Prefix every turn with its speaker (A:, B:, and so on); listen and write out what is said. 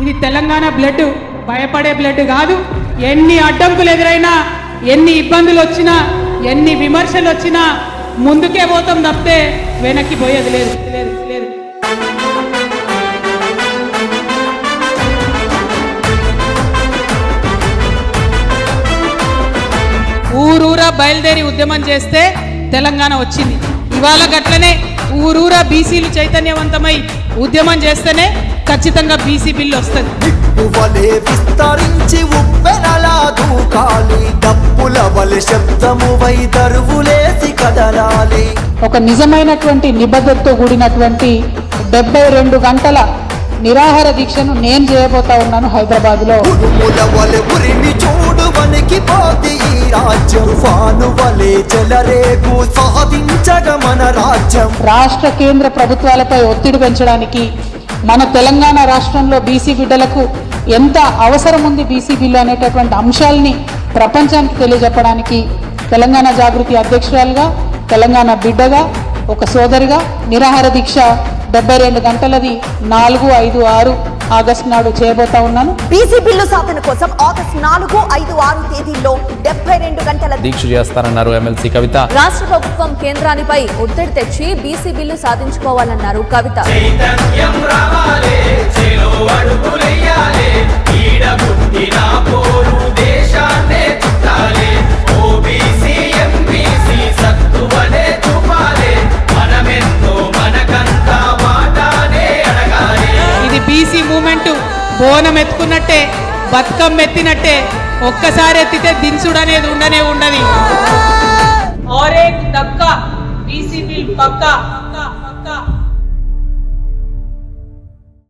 A: ఇది తెలంగాణ బ్లడ్. భయపడే బ్లడ్ కాదు. ఎన్ని అడ్డంకులు ఎదురైనా ఎన్ని ఇబ్బందులు వచ్చినా ఎన్ని విమర్శలు వచ్చినా ముందుకే పోతాం తప్పితే వెనక్కి పోయేది లేదు లేదు లేదు. ఊరూరా బయలుదేరి ఉద్యమం చేస్తే తెలంగాణ వచ్చింది. ఇవాళ గట్లనే ఊరూరా బీసీలు చైతన్యవంతమై ఉద్యమం చేస్తేనే ఖచ్చితంగా బీసీ బిల్లు వస్తుంది.
B: నిప్పువలే విస్తరించి ఉప్పెనలా దూకాలి. డప్పుల వలె శబ్దము వై దరువులేసి కదలాలి.
A: ఒక నిజమైనటువంటి నిబద్ధతతో కూడినటువంటి డెబ్బై రెండు గంటల నిరాహార దీక్షను నేను చేయబోతా ఉన్నాను హైదరాబాద్లో.
B: ఉరుముల వలె ఉరిమి చూడు వనికి పోతి ఈ రాజ్యం. ఫాను వలె చెలరేగు సాధించగ మన రాజ్యం.
A: రాష్ట్ర కేంద్ర ప్రభుత్వాలపై ఒత్తిడి పెంచడానికి మన తెలంగాణ రాష్ట్రంలో బీసీ బిడ్డలకు ఎంత అవసరం ఉంది బీసీ బిల్లు అనేటటువంటి అంశాలని ప్రపంచానికి తెలియజెప్పడానికి తెలంగాణ జాగృతి అధ్యక్షురాలుగా తెలంగాణ బిడ్డగా ఒక సోదరిగా నిరాహార దీక్ష డెబ్బై రెండు గంటలది నాలుగు ఐదు ఆరు ఆగస్టు నాడు చేయబోతా ఉన్నాను.
C: బీసీ బిల్లు సాధన కోసం ఆగస్టు నాలుగు ఐదు ఆరు తేదీల్లో డెబ్బై రెండు గంటల
D: దీక్ష చేస్తారన్నారు ఎమ్మెల్సీ కవిత.
E: రాష్ట్ర ప్రభుత్వం కేంద్రానిపై ఒత్తిడి తెచ్చి బీసీ బిల్లు సాధించుకోవాలన్నారు కవిత.
A: ఎస్సీ మూమెంట్ బోనం ఎత్తుకున్నట్టే బతుకమ్మ ఎత్తినట్టే ఒక్కసారి ఎత్తితే దించుడు అనేది ఉండనే ఉండదు. పక్క పక్క పక్క.